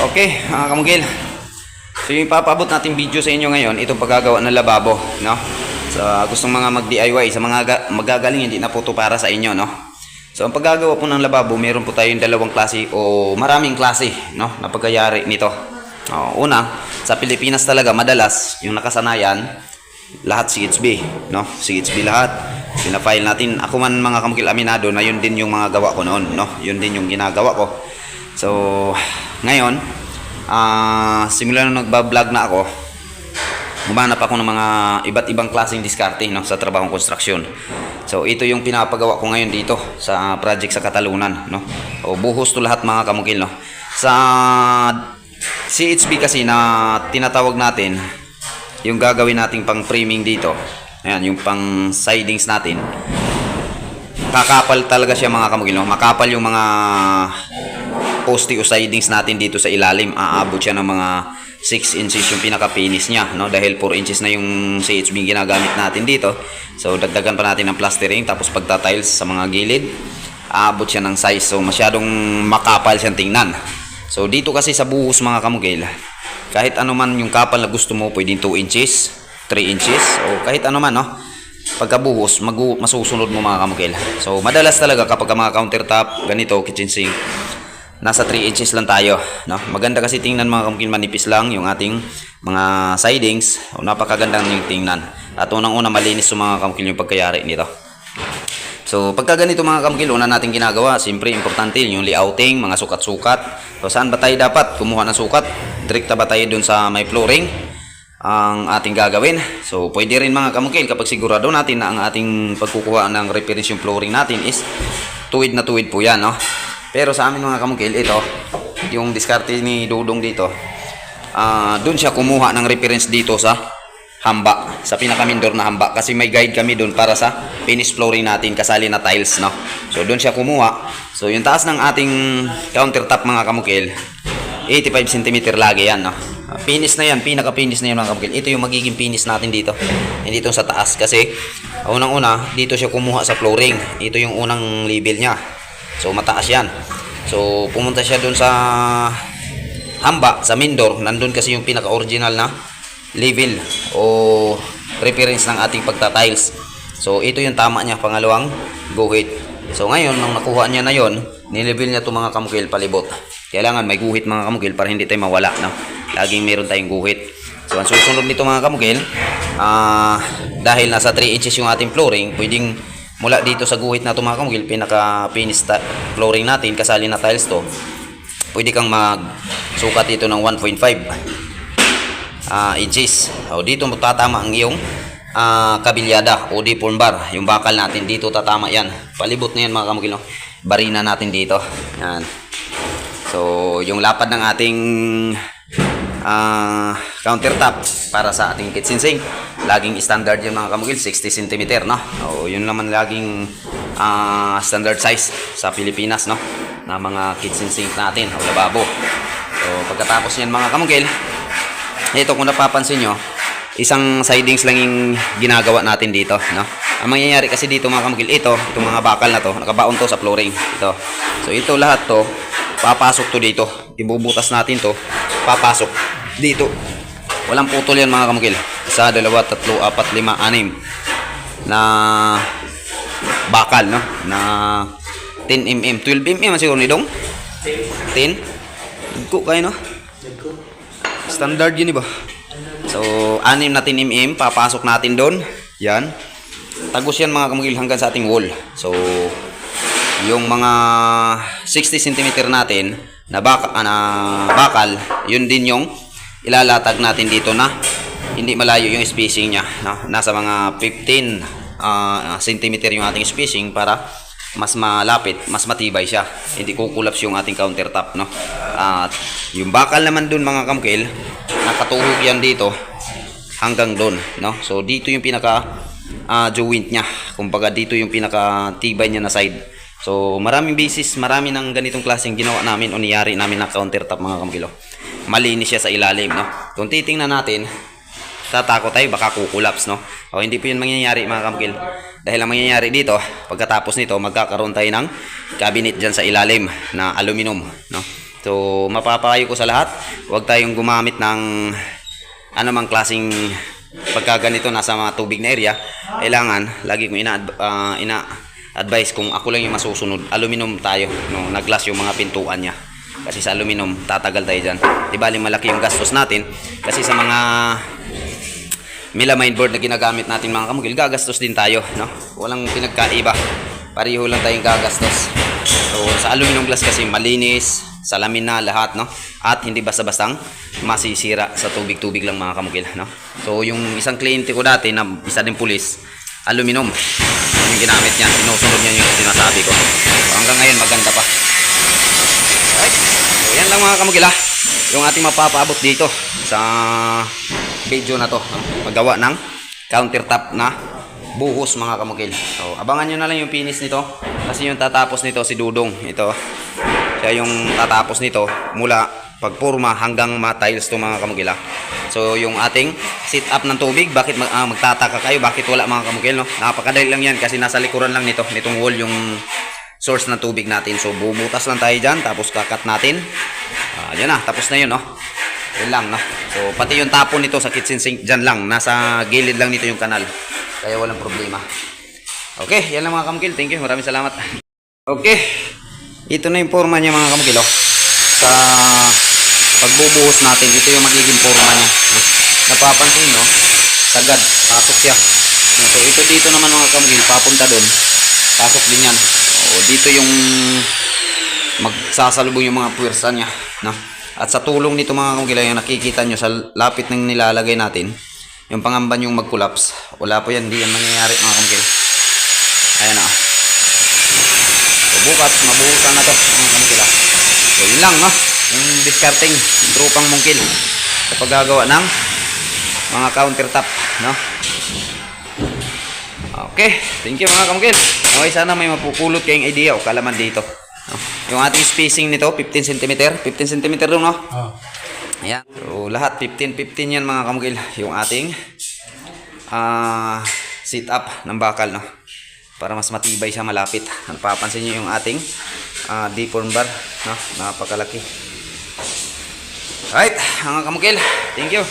Okay, mga kamugil. So yung ipapabot natin video sa inyo ngayon, itong paggagawa ng lababo, no? Sa gustong mga mag-DIY, sa mga ga- magagaling, hindi na po ito para sa inyo, no? So ang paggagawa po ng lababo, meron po tayong dalawang klase o maraming klase, no? Na pagkayari nito. O, una, sa Pilipinas talaga, madalas, yung nakasanayan, lahat CHB, no? CHB lahat. Pinafile natin. Ako man mga kamukil aminado na yun din yung mga gawa ko noon, no? Yun din yung ginagawa ko. So, ngayon, ah simula nung nagba-vlog na ako, humanap ako ng mga iba't ibang klaseng diskarte no, sa trabahong konstruksyon. So, ito yung pinapagawa ko ngayon dito sa project sa Katalunan. No? O, buhos to lahat mga kamukil. No? Sa CHB kasi na tinatawag natin, yung gagawin nating pang framing dito, ayan, yung pang sidings natin, kakapal talaga siya mga kamukil. No? Makapal yung mga poste o sidings natin dito sa ilalim. Aabot siya ng mga 6 inches yung pinaka-finish niya. No? Dahil 4 inches na yung CHB ginagamit natin dito. So, dagdagan pa natin ng plastering. Tapos pagta-tiles sa mga gilid, aabot siya ng size. So, masyadong makapal siyang tingnan. So, dito kasi sa buhos mga kamugil, kahit ano man yung kapal na gusto mo, pwedeng 2 inches, 3 inches, o kahit ano man, no? pagkabuhos, magu masusunod mo mga kamukil. So, madalas talaga kapag mga countertop, ganito, kitchen sink, nasa 3 inches lang tayo. No? Maganda kasi tingnan mga kamukil, manipis lang yung ating mga sidings. O, napakaganda yung tingnan. At unang-una, malinis yung mga kamukil yung pagkayari nito. So, pagka ganito mga kamukil, una natin ginagawa, siyempre, importante yung layouting, mga sukat-sukat. So, saan ba tayo dapat kumuha ng sukat? Direkta ba tayo dun sa may flooring? ang ating gagawin. So, pwede rin mga kamukil kapag sigurado natin na ang ating pagkukuha ng reference yung flooring natin is tuwid na tuwid po yan, no? Pero sa amin mga kamukil, ito, yung diskarte ni Dudong dito, ah doon siya kumuha ng reference dito sa hamba, sa pinakamindor na hamba. Kasi may guide kami doon para sa finish flooring natin, kasali na tiles, no? So, doon siya kumuha. So, yung taas ng ating countertop mga kamukil, 85 cm lagi yan, no? Finish na yan, pinaka-finish na yan mga kabukil. Ito yung magiging finish natin dito. Hindi ito sa taas kasi unang-una, dito siya kumuha sa flooring. Ito yung unang level niya. So mataas yan. So pumunta siya dun sa hamba, sa main door. Nandun kasi yung pinaka-original na level o reference ng ating pagta-tiles. So ito yung tama niya, pangalawang guhit. So ngayon, nang nakuha niya na yon, nilevel niya itong mga kamukil palibot. Kailangan may guhit mga kamukil para hindi tayo mawala. No? Laging meron tayong guhit. So ang susunod nito mga kamukil, ah dahil nasa 3 inches yung ating flooring, pwedeng mula dito sa guhit na kamukil, pinaka-finish ta- flooring natin, kasali na tiles to, pwede kang magsukat dito ng 1.5 ah inches. O dito tatama ang iyong ah, kabilyada o deform bar. Yung bakal natin dito tatama yan. Palibot na yan mga kamukil. No? Barina natin dito. Yan. So, yung lapad ng ating ah, countertop para sa ating kitchen sink. Laging standard yun mga kamukil, 60 cm, no? O, yun naman laging ah, standard size sa Pilipinas, no? Na mga kitchen sink natin o lababo. So, pagkatapos yan mga kamukil, ito kung napapansin nyo, isang sidings lang yung ginagawa natin dito, no? Ang mangyayari kasi dito mga kamukil, ito, itong mga bakal na to, nakabaon to sa flooring, ito. So ito lahat to, papasok to dito. Ibubutas natin to, papasok dito. Walang putol yan mga kamukil. Isa, dalawa, tatlo, apat, lima, anim na bakal, no? Na 10 mm, 12 mm siguro ni Dong? 10? Dugko kayo, no? Standard yun, ba? So, 6 na 10 mm, papasok natin doon. Yan. Tagos yan mga kamugil hanggang sa ating wall. So, yung mga 60 cm natin na, baka, ah, na bakal, yun din yung ilalatag natin dito na hindi malayo yung spacing niya. No? Nasa mga 15 ah, cm yung ating spacing para mas malapit, mas matibay siya. Hindi kukulaps yung ating countertop, no? At yung bakal naman dun mga kamukil, nakatuhog yan dito hanggang doon, no? So dito yung pinaka ah, joint niya. Kumbaga dito yung pinaka tibay niya na side. So maraming basis, marami ng ganitong klaseng ginawa namin o niyari namin na countertop mga kamukilo. Malinis siya sa ilalim, no? Kung titingnan natin, tatakot tayo baka kukulaps no o hindi po yun mangyayari mga kamkil dahil ang mangyayari dito pagkatapos nito magkakaroon tayo ng cabinet dyan sa ilalim na aluminum no So, mapapayo ko sa lahat, huwag tayong gumamit ng anumang klaseng pagkaganito nasa mga tubig na area. Kailangan, lagi kong ina, ah, ina advice kung ako lang yung masusunod, aluminum tayo, no, naglas yung mga pintuan niya. Kasi sa aluminum, tatagal tayo dyan. Di bali malaki yung gastos natin. Kasi sa mga melamine board na ginagamit natin mga kamugil, gagastos din tayo, no? Walang pinagkaiba. Pareho lang tayong gagastos. So, sa aluminum glass kasi malinis, salamin na lahat, no? At hindi basta-bastang masisira sa tubig-tubig lang mga kamugil, no? So, yung isang kliyente ko dati na isa din pulis, aluminum. Yun yung ginamit niya. Sinusunod niya yung sinasabi ko. So, hanggang ngayon maganda pa. Alright. So, yan lang mga kamugila. Yung ating mapapaabot dito sa video na to. Paggawa ng countertop na buhos mga kamugil. So, abangan nyo na lang yung finish nito. Kasi yung tatapos nito si Dudong. Ito. Siya yung tatapos nito mula pagpurma hanggang ma-tiles to mga kamugila. So, yung ating sit up ng tubig, bakit mag, ah, magtataka kayo? Bakit wala mga kamugil? No? Napakadali lang yan kasi nasa likuran lang nito. Nitong wall yung source ng tubig natin. So, bubutas lang tayo dyan, tapos kakat natin. Ah, yan na, tapos na yun, no? Yun lang, no? So, pati yung tapon nito sa kitchen sink, dyan lang. Nasa gilid lang nito yung kanal. Kaya walang problema. Okay, yan lang mga kamukil. Thank you, maraming salamat. Okay, ito na yung forma niya mga kamukil, oh. Sa pagbubuhos natin, ito yung magiging forma niya. Napapansin, no? Sagad, pasok siya. So, ito dito naman mga kamukil, papunta doon. Pasok din yan. O, dito yung magsasalubong yung mga puwersa niya. No? At sa tulong nito mga kamukil, yung nakikita nyo sa lapit ng nilalagay natin, yung pangamban yung mag-collapse. Wala po yan, hindi yan mangyayari mga kamukil. Ayan na. So, bukas, mabuhusan na to mga kamukil. ah. So, yun lang, no? Yung discarding, yung trupang mungkil. Sa paggagawa ng mga countertop, no? Okay, thank you mga kamukil. Okay, sana may mapupulot kayong idea o kalaman dito. No? Yung ating spacing nito, 15 cm. 15 cm doon, no? Oh. Ayan. So, lahat 15-15 yan mga kamukil. Yung ating ah sit up ng bakal, no? Para mas matibay siya malapit. Napapansin niyo yung ating ah deform bar, no? Napakalaki. Alright, mga kamukil. Thank you.